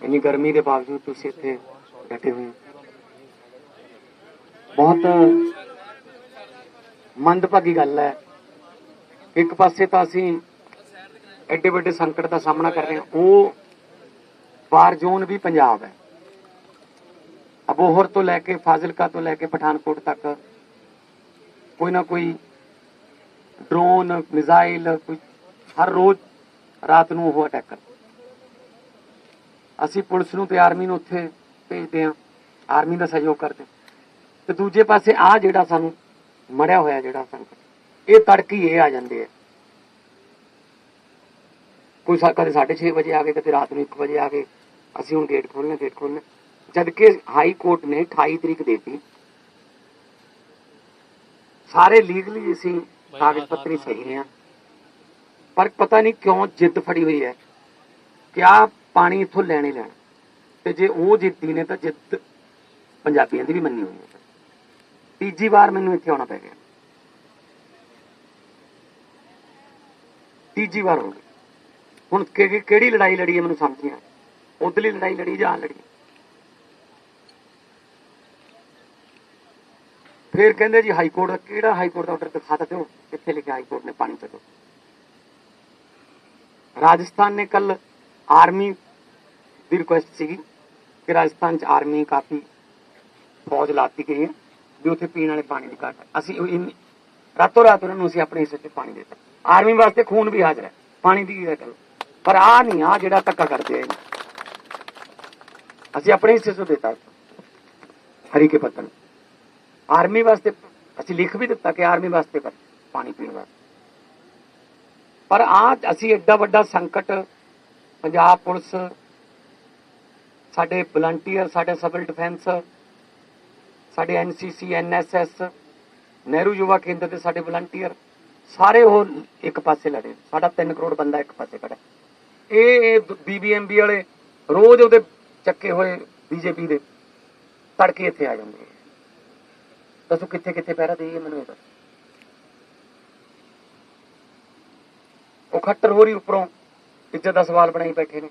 ਇੰਨੀ ਗਰਮੀ ਦੇ ਬਾਵਜੂਦ ਤੁਸੀਂ ਇੱਥੇ ਡਟੇ ਹੋਏ ਬਹੁਤ ਮੰਦਭਾਗੀ ਗੱਲ ਹੈ। ਇੱਕ ਪਾਸੇ ਤਾਂ ਅਸੀਂ ਐਡੇ ਵੱਡੇ ਸੰਕਟ ਦਾ ਸਾਹਮਣਾ ਕਰ ਰਹੇ ਹਾਂ। ਉਹ ਵਾਰ ਜ਼ੋਨ ਵੀ ਪੰਜਾਬ ਹੈ। ਅਬੋਹਰ ਤੋਂ ਲੈ ਕੇ ਫਾਜ਼ਿਲਕਾ ਤੋਂ ਲੈ ਕੇ ਪਠਾਨਕੋਟ ਤੱਕ ਕੋਈ ਨਾ ਕੋਈ ਡਰੋਨ, ਮਿਜ਼ਾਈਲ, ਕੋਈ ਹਰ ਰੋਜ਼ ਰਾਤ ਨੂੰ ਉਹ ਅਟੈਕ ਕਰਦੇ। ਅਸੀਂ ਪੁਲਿਸ ਨੂੰ ਤੇ ਆਰਮੀ ਨੂੰ ਉੱਥੇ ਭੇਜਦੇ ਹਾਂ। ਆਰਮੀ ਦਾ ਸਹਿਯੋਗ ਕਰਦੇ। ਤੇ ਦੂਜੇ ਪਾਸੇ ਆ ਜਿਹੜਾ ਸਾਨੂੰ ਮੜਿਆ ਹੋਇਆ ਜਿਹੜਾ ਸੰਕਟ ਇਹ ਤੜਕੀ ਇਹ ਆ ਜਾਂਦੇ ਆ। ਕੋਈ ਕਦੇ 6:30 ਵਜੇ ਆ ਗਏ ਕਦੇ ਰਾਤ ਨੂੰ 1 ਵਜੇ ਆ ਗਏ। ਅਸੀਂ ਹੁਣ ਗੇਟ ਖੋਲਣਾ ਗੇਟ ਖੋਲਣਾ ਜਦ ਕਿ ਹਾਈ ਕੋਰਟ ਨੇ 28 ਤਰੀਕ ਦੇਤੀ। ਸਾਰੇ ਲੀਗਲੀ ਅਸੀਂ ਕਾਗਜ਼ ਪੱਤਰੀ ਸਹੀ ਆ। ਪਰ ਪਤਾ ਨਹੀਂ ਕਿਉਂ ਜਿੱਦ ਫੜੀ ਹੋਈ ਹੈ ਕਿ ਆ ਪਾਣੀ ਇੱਥੋਂ ਲੈਣੇ ਲੈਣ। ਤੇ ਜੇ ਉਹ ਜਿੱਤੀ ਨੇ ਤਾਂ ਜਿੱਤ ਪੰਜਾਬੀਆਂ ਦੀ ਵੀ ਮੰਨੀ ਹੋਈ ਹੈ। ਤੀਜੀ ਵਾਰ ਮੈਨੂੰ ਇੱਥੇ ਆਉਣਾ ਪੈ ਗਿਆ। ਤੀਜੀ ਵਾਰ ਹੋ ਗਈ। ਹੁਣ ਕਿਹੜੀ ਲੜਾਈ ਲੜੀ ਹੈ ਮੈਨੂੰ ਸਮਝ ਨਹੀਂ ਆ ਉਧਰਲੀ ਲੜਾਈ ਲੜੀ ਜਾਂ ਲੜੀ? ਫਿਰ ਕਹਿੰਦੇ ਜੀ ਹਾਈ ਕੋਰਟ ਦਾ ਕਿਹੜਾ ਹਾਈ ਕੋਰਟ ਦਾ ਆਰਡਰ ਦਿਖਾ ਤਾ ਦਿਓ। ਕਿੱਥੇ ਲਿਖਿਆ ਹਾਈ ਕੋਰਟ ਨੇ ਪਾਣੀ ਚੱਲੋ ਰਾਜਸਥਾਨ ਨੇ ਕੱਲ ਆਰਮੀ ਦੀ ਰਿਕੁਐਸਟ ਸੀਗੀ ਕਿ ਰਾਜਸਥਾਨ ਚ ਆਰਮੀ ਕਾਫੀ ਫੌਜ ਲਾਤੀ ਗਈ ਹੈ ਵੀ ਉੱਥੇ ਪੀਣ ਵਾਲੇ ਪਾਣੀ ਦੀ ਘਾਟ ਹੈ। ਅਸੀਂ ਰਾਤੋਂ ਰਾਤ ਉਹਨਾਂ ਨੂੰ ਅਸੀਂ ਆਪਣੇ ਹਿੱਸੇ 'ਚ ਪਾਣੀ ਦਿੱਤਾ। ਆਰਮੀ ਵਾਸਤੇ ਖੂਨ ਵੀ ਹਾਜ਼ਰ ਹੈ। ਪਾਣੀ ਦੀ ਕੀ ਗੱਲ। ਪਰ ਆ ਨਹੀਂ ਆ ਜਿਹੜਾ ਧੱਕਾ ਕਰਦੇ ਆ ਅਸੀਂ ਆਪਣੇ ਹਿੱਸੇ 'ਚੋਂ ਦਿੱਤਾ। ਹਰੀ ਕੇ ਪੱਤਨ ਆਰਮੀ ਵਾਸਤੇ ਅਸੀਂ ਲਿਖ ਵੀ ਦਿੱਤਾ ਕਿ ਆਰਮੀ ਵਾਸਤੇ ਪਰ ਪਾਣੀ ਪੀਣ ਵਾਸਤੇ। ਪਰ ਆ ਅਸੀਂ ਐਡਾ ਵੱਡਾ ਸੰਕਟ, ਪੰਜਾਬ ਪੁਲਿਸ ਸਾਡੇ ਵਲੰਟੀਅਰ ਸਾਡੇ ਸਿਵਲ ਡਿਫੈਂਸ ਸਾਡੇ ਐਨਸੀਸੀ ਐਨਐਸਐਸ ਨਹਿਰੂ ਯੁਵਾ ਕੇਂਦਰ ਦੇ ਸਾਡੇ ਵਲੰਟੀਅਰ ਸਾਰੇ ਉਹ ਇੱਕ ਪਾਸੇ ਲੜੇ। ਸਾਡਾ 3 ਕਰੋੜ ਬੰਦਾ ਇੱਕ ਪਾਸੇ ਖੜਾ ਇਹ ਬੀਬੀਐਮਬੀ ਵਾਲੇ ਰੋਜ਼ ਉਹਦੇ ਚੱਕੇ ਹੋਏ ਬੀਜੇਪੀ ਦੇ ਤੜਕੇ ਇੱਥੇ ਆ ਜਾਂਦੇ ਦੱਸੋ ਕਿੱਥੇ ਕਿੱਥੇ ਪਹਿਰਾ ਦੇਈਏ ਮੈਨੂੰ ਇਹ ਦੱਸੋ। ਉਹ ਖੱਟਰ ਹੋਰੀ ਉੱਪਰੋਂ ਇੱਜ਼ਤ ਦਾ ਸਵਾਲ ਬਣਾਈ ਬੈਠੇ ਨੇ।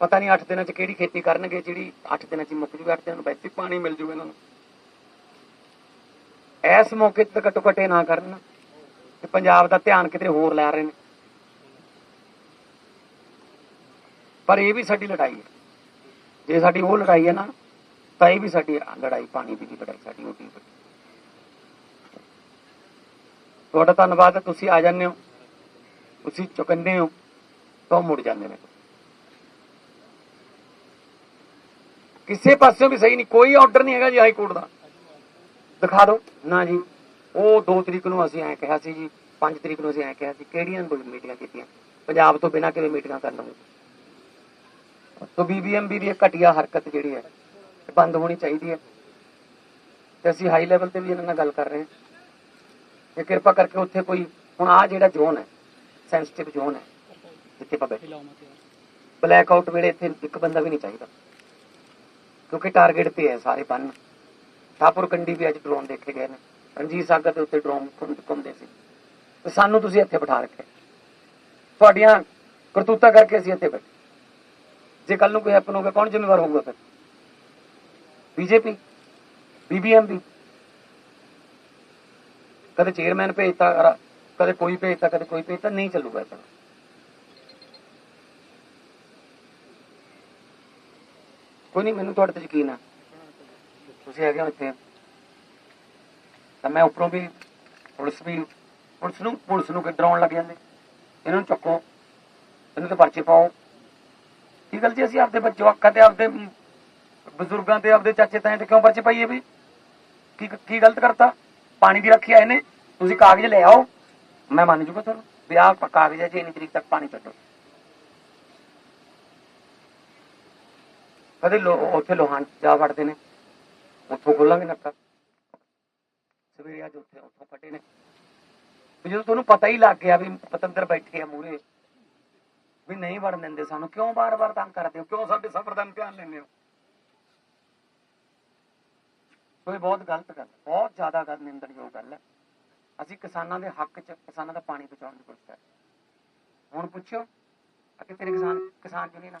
ਪਤਾ ਨਹੀਂ 8 ਦਿਨਾਂ ਚ ਕਿਹੜੀ ਖੇਤੀ ਕਰਨਗੇ, ਜਿਹੜੀ 8 ਦਿਨਾਂ ਚ ਮੁੱਕ ਜੂਗੀ 8 ਦਿਨਾਂ ਨੂੰ ਵੈਸੇ ਪਾਣੀ ਮਿਲ ਜੂਗਾ ਇਹਨਾਂ ਨੂੰ। ਇਸ ਮੌਕੇ ਤੇ ਤਾਂ ਘੱਟੋ ਘੱਟ ਇਹ ਨਾ ਕਰਨ ਕਿ ਪੰਜਾਬ ਦਾ ਧਿਆਨ ਕਿਤੇ ਹੋਰ ਲੈ ਰਹੇ ਨੇ। ਪਰ ਇਹ ਵੀ ਸਾਡੀ ਲੜਾਈ ਹੈ। ਜੇ ਸਾਡੀ ਉਹ ਲੜਾਈ ਹੈ ਨਾ, ਤਾਂ ਇਹ ਵੀ ਸਾਡੀ ਲੜਾਈ ਪਾਣੀ ਦੀ ਵੀ ਲੜਾਈ ਸਾਡੀ ਉਹ ਵੀ। ਤੁਹਾਡਾ ਧੰਨਵਾਦ ਤੁਸੀਂ ਆ ਜਾਂਦੇ ਹੋ, ਤੁਸੀਂ ਚੁਕੰਦੇ ਹੋ, ਤਾਂ ਉਹ ਮੁੜ ਜਾਂਦੇ ਨੇ। ਕਿਸੇ ਪਾਸਿਓਂ ਵੀ ਸਹੀ ਨਹੀਂ ਕੋਈ ਆਰਡਰ ਨਹੀਂ ਹੈਗਾ ਜੀ ਹਾਈ ਕੋਰਟ ਦਾ। ਦਿਖਾ ਦਿਓ। ਨਾ ਜੀ। ਉਹ 2 ਤਰੀਕ ਨੂੰ ਅਸੀਂ ਐਂ ਕਿਹਾ ਸੀ ਜੀ 5 ਤਰੀਕ ਨੂੰ ਅਸੀਂ ਐਂ ਕਿਹਾ ਸੀ ਕਿਹੜੀਆਂ ਮੀਟਿੰਗਾਂ ਕੀਤੀਆਂ? ਪੰਜਾਬ ਤੋਂ ਬਿਨਾਂ ਕਿਵੇਂ ਮੀਟਿੰਗਾਂ ਕਰ ਲਵਾਂਗੇ ਤੋਂ ਬੀਬੀਐਮਬੀ ਦੀ ਇਹ ਘਟੀਆ ਹਰਕਤ ਜਿਹੜੀ ਹੈ ਇਹ ਬੰਦ ਹੋਣੀ ਚਾਹੀਦੀ ਹੈ। ਤੇ ਅਸੀਂ ਹਾਈ ਲੈਵਲ ਤੇ ਵੀ ਇਹਨਾਂ ਨਾਲ ਗੱਲ ਕਰ ਰਹੇ ਹਾਂ। ਕਿ ਕਿਰਪਾ ਕਰਕੇ ਉੱਥੇ ਕੋਈ ਹੁਣ ਆ ਜਿਹੜਾ ਜ਼ੋਨ ਹੈ ਸੈਂਸਿਟਿਵ ਜ਼ੋਨ ਹੈ ਜਿੱਥੇ ਆਪਾਂ ਬੈਠੇ ਬਲੈਕ ਆਊਟ ਵੇਲੇ ਇੱਥੇ ਇੱਕ ਬੰਦਾ ਵੀ ਨਹੀਂ ਚਾਹੀਦਾ। ਕਿਉਂਕਿ ਟਾਰਗੇਟ ਤੇ ਹੈ ਸਾਰੇ ਬੰਨ। ਠਾਪੁਰ ਕੰਡੀ ਵੀ ਅੱਜ ਡਰੋਨ ਦੇਖੇ ਗਏ ਨੇ। ਰਣਜੀਤ ਸਾਗਰ ਦੇ ਉੱਤੇ ਡਰੋਨ ਘੁੰਮਦੇ ਸੀ। ਤੇ ਸਾਨੂੰ ਤੁਸੀਂ ਇੱਥੇ ਬਿਠਾ ਰੱਖਿਆ। ਤੁਹਾਡੀਆਂ ਕਰਤੂਤਾਂ ਕਰਕੇ ਅਸੀਂ ਇੱਥੇ ਬੈਠੇ। ਜੇ ਕੱਲ ਨੂੰ ਕੋਈ ਹੈਪਨ ਹੋ ਗਿਆ ਕੌਣ ਜ਼ਿੰਮੇਵਾਰ ਹੋਊਗਾ ਫਿਰ? ਬੀਜੇਪੀ ਬੀਬੀਐਮਬੀ ਕਦੇ ਚੇਅਰਮੈਨ ਭੇਜਤਾ, ਕਦੇ ਕੋਈ ਭੇਜਤਾ, ਕਦੇ ਕੋਈ ਭੇਜਤਾ, ਨਹੀਂ ਚੱਲੂਗਾ ਇਹ ਕੋਈ ਨਹੀਂ ਮੈਨੂੰ ਤੁਹਾਡੇ ਤੇ ਯਕੀਨ ਆ। ਤੁਸੀਂ ਹੈਗੇ ਹੋ ਇੱਥੇ। ਤਾਂ ਮੈਂ ਉੱਪਰੋਂ ਵੀ ਪੁਲਿਸ ਵੀ, ਪੁਲਿਸ ਨੂੰ ਪੁਲਿਸ ਨੂੰ ਡਰਾਉਣ ਲੱਗ ਜਾਂਦੇ। ਇਹਨਾਂ ਨੂੰ ਚੱਕੋ। ਇਹਨੂੰ ਤੇ ਪਰਚੇ ਪਾਓ। ਕੀ ਗੱਲ ਜੀ, ਅਸੀਂ ਆਪਦੇ ਬੱਚੇ, ਜਵਾਕਾਂ ਤੇ ਆਪਦੇ, ਬਜ਼ੁਰਗਾਂ ਤੇ ਆਪਦੇ ਚਾਚੇ ਤਾਏ ਤੇ ਕਿਉਂ ਪਰਚੇ ਪਾਈਏ ਵੀ? ਕੀ ਕੀ ਗਲਤ ਕਰਤਾ? ਪਾਣੀ ਦੀ ਰੱਖੀ ਆਏ ਨੇ ਤੁਸੀਂ ਕਾਗਜ਼ ਲੈ ਆਓ। ਮੈਂ ਮੰਨ ਜੂਗਾ ਤੁਹਾਨੂੰ। ਵੀ ਆਹ ਕਾਗਜ਼ ਹੈ ਜੀ, ਇੰਨੀ ਤਰੀਕ ਤੱਕ ਪਾਣੀ ਛੱਡੋ। ਕਦੇ ਲੋ, ਉੱਥੇ ਲੋਹਾਨ ਜਾ ਵੜਦੇ ਨੇ। ਉੱਥੋਂ ਖੋਲਾਂਗੇ ਨੱਕਾ। ਸਵੇਰੇ ਅੱਜ ਉੱਥੇ, ਉੱਥੋਂ ਕੱਟੇ ਨੇ। ਜਦੋਂ ਤੁਹਾਨੂੰ ਪਤਾ ਹੀ ਲੱਗ ਗਿਆ ਵੀ ਪਤੰਦਰ ਬੈਠੇ ਆ ਮੂਰੇ ਵੀ ਨਹੀਂ ਵੜਨ ਦਿੰਦੇ ਸਾਨੂੰ, ਕਿਉਂ ਬਾਰ-ਬਾਰ ਤੰਗ ਕਰਦੇ ਹੋ? ਕਿਉਂ ਸਾਡੇ ਸਫਰ ਦਾ ਇਮਤਿਹਾਨ ਲੈਂਦੇ ਹੋ? ਸੋ ਬਹੁਤ ਗਲਤ ਗੱਲ ਬਹੁਤ ਜ਼ਿਆਦਾ ਗੱਲ, ਨਿੰਦਣਯੋਗ ਗੱਲ ਹੈ। ਅਸੀਂ ਕਿਸਾਨਾਂ ਦੇ ਹੱਕ 'ਚ, ਕਿਸਾਨਾਂ ਦਾ ਪਾਣੀ ਬਚਾਉਣ ਦੀ ਕੋਸ਼ਿਸ਼ ਕਰ ਹੁਣ ਪੁੱਛਿਓ ਕਿ ਤੇਰੇ ਕਿਸਾਨ ਕਿਸਾਨ ਯੂਨੀਅਨ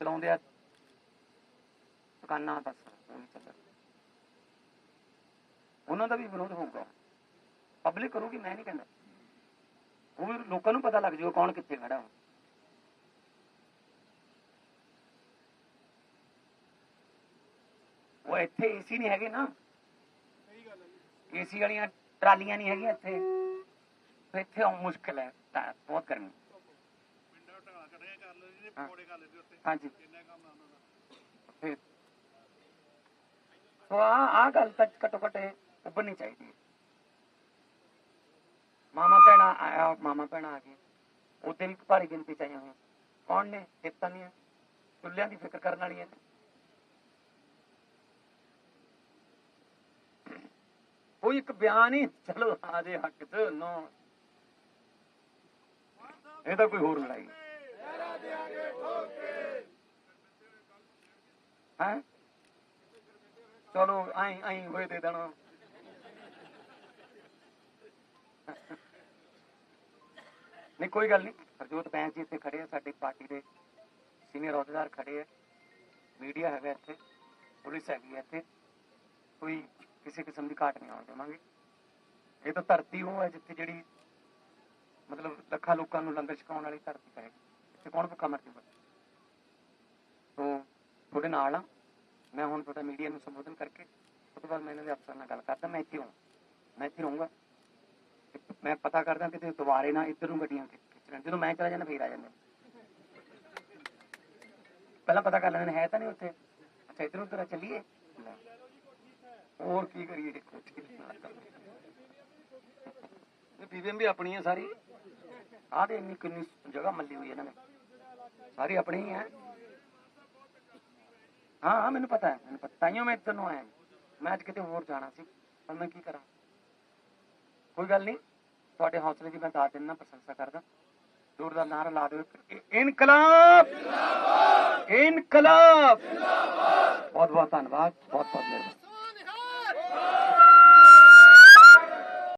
ਚਲਾਉਂਦੇ ਆ। ਦੁਕਾਨਾਂ ਬਸ ਉਹਨਾਂ ਦਾ ਵੀ ਵਿਰੋਧ ਹੋਊਗਾ। ਪਬਲਿਕ ਕਰੂਗੀ, ਮੈਂ ਨਹੀਂ ਕਹਿੰਦਾ। ਉਹ ਲੋਕਾਂ ਨੂੰ ਪਤਾ ਲੱਗ ਜਾਊਗਾ ਕੌਣ ਕਿੱਥੇ ਖੜਾ ਹੋ। ਉਹ ਇੱਥੇ ਏਸੀ ਨਹੀਂ ਹੈਗੇ ਨਾ। ਏਸੀ ਵਾਲੀਆਂ ਟਰਾਲੀਆਂ ਨਹੀਂ ਹੈਗੀਆਂ ਇੱਥੇ। ਇੱਥੇ ਆਉਣ ਮੁਸ਼ਕਲ ਹੈ, ਤਾਂ ਬਹੁਤ ਕਰਨੀ ਹਾਂ। ਪਕੌੜੇ ਕਰ ਲੈਂਦੇ ਉੱਤੇ ਹਾਂਜੀ। ਕਿੰਨਾ ਕੰਮ ਆ ਉਹਨਾਂ ਦਾ। ਫਿਰ ਸੋ ਆ ਆ ਗੱਲ ਤੱਕ ਘੱਟੋ ਘੱਟ ਉੱਭਰਨੀ ਚਾਹੀਦੀ ਹੈ। ਮਾਮਾ ਭੈਣਾ ਆਇਆ ਮਾਮਾ ਭੈਣਾ ਆ ਗਏ। ਉਹਦੇ ਵੀ ਭਾਰੀ ਗਿਣਤੀ ਚ ਆਈਆਂ ਹੋਈਆਂ। ਕੌਣ ਨੇ? ਚੇਤਾ ਨਹੀਂ ਚੁੱਲ੍ਹਿਆਂ ਦੀ ਫਿਕਰ ਕਰਨ ਵਾਲੀਆਂ ਨੇ। ਕੋਈ ਇੱਕ ਬਿਆਨ ਹੀ ਚਲੋ ਆ ਜੇ ਹੱਕ ਚ ਨੋ। ਇਹ ਤਾਂ ਕੋਈ ਹੋਰ ਲੜਾਈ ਹੈ? ਚਲੋ ਆਈ ਆਈ ਹੋਏ ਦੇ ਦੇਣਾ ਨਹੀਂ, ਕੋਈ ਗੱਲ ਨਹੀਂ। ਹਰਜੋਤ ਬੈਂਸ ਜੀ ਇੱਥੇ ਖੜੇ ਆ, ਸਾਡੀ ਪਾਰਟੀ ਦੇ ਸੀਨੀਅਰ ਅਹੁਦੇਦਾਰ ਖੜੇ ਆ। ਮੀਡੀਆ ਹੈਗਾ ਇੱਥੇ, ਪੁਲਿਸ ਹੈਗੀ ਹੈ ਇੱਥੇ। ਕੋਈ ਕਿਸੇ ਕਿਸਮ ਦੀ ਘਾਟ ਨਹੀਂ ਆਉਣ ਦੇਵਾਂਗੇ। ਇਹ ਤਾਂ ਧਰਤੀ ਉਹ ਹੈ ਜਿੱਥੇ ਜਿਹੜੀ ਮਤਲਬ ਲੱਖਾਂ ਲੋਕਾਂ ਨੂੰ ਲੰਗਰ ਛਕਾਉਣ ਵਾਲੀ ਧਰਤੀ ਹੈ ਇੱਥੇ ਕੌਣ ਭੁੱਖਾ ਮਰ ਜੂਗਾ? ਤੁਹਾਡੇ ਨਾਲ ਆ। ਮੈਂ ਹੁਣ ਤੁਹਾਡਾ ਮੀਡੀਆ ਨੂੰ ਸੰਬੋਧਨ ਕਰਕੇ ਉਸ ਤੋਂ ਬਾਅਦ ਮੈਂ ਇਹਨਾਂ ਦੇ ਅਫਸਰ ਨਾਲ ਗੱਲ ਕਰਦਾ ਮੈਂ ਇੱਥੇ ਹਾਂ ਮੈਂ ਇੱਥੇ ਰਹੂੰਗਾ। ਮੈਂ ਪਤਾ ਕਰਦਾ ਕਿ ਦੁਬਾਰੇ ਨਾ ਇੱਧਰ ਨੂੰ ਗੱਡੀਆਂ ਖਿੱਚਣ ਜਦੋਂ ਮੈਂ ਚਲਾ ਜਾਂਦਾ ਫੇਰ ਆ ਜਾਂਦੇ। ਪਹਿਲਾਂ ਪਤਾ ਕਰ ਲੈਂਦੇ ਹੈ ਤਾਂ ਨਹੀਂ ਉੱਥੇ। ਅੱਛਾ ਇੱਧਰ ਉੱਧਰ ਆ, ਚੱਲੀਏ? ਹੋਰ ਕੀ ਕਰੀਏ ਦੇਖੋ ਕੋਠੀ ਵੀ ਆਪਣੀ ਹੈ ਸਾਰੀ ਆਹ ਦੇ ਇੰਨੀ ਕਿੰਨੀ ਜਗ੍ਹਾ ਮੱਲੀ ਹੋਈ ਹੈ ਇਹਨਾਂ ਨੇ। ਸਾਰੀ ਆਪਣੀ ਹੀ। ਹਾਂ ਹਾਂ, ਮੈਨੂੰ ਪਤਾ ਹੈ, ਮੈਨੂੰ ਪਤਾ ਤਾਈਓ ਮੈਂ ਇੱਧਰ ਨੂੰ ਆਇਆ। ਮੈਂ ਅੱਜ ਕਿਤੇ ਹੋਰ ਜਾਣਾ ਸੀ, ਪਰ ਮੈਂ ਕੀ ਕਰਾਂ? ਕੋਈ ਗੱਲ ਨਹੀਂ, ਤੁਹਾਡੇ ਹੌਸਲੇ ਦੀ ਮੈਂ ਦੱਸ ਦਿੰਦਾ, ਪ੍ਰਸ਼ੰਸਾ ਕਰਦਾ। ਜ਼ੋਰਦਾਰ ਨਾਰਾ ਲਾ ਦਿਓ ਇ- ਇਨਕਲਾਬ! ਇਨਕਲਾਬ! ਬਹੁਤ ਬਹੁਤ ਧੰਨਵਾਦ ਬਹੁਤ ਬਹੁਤ ਮਿਹਰਬਾਨੀ।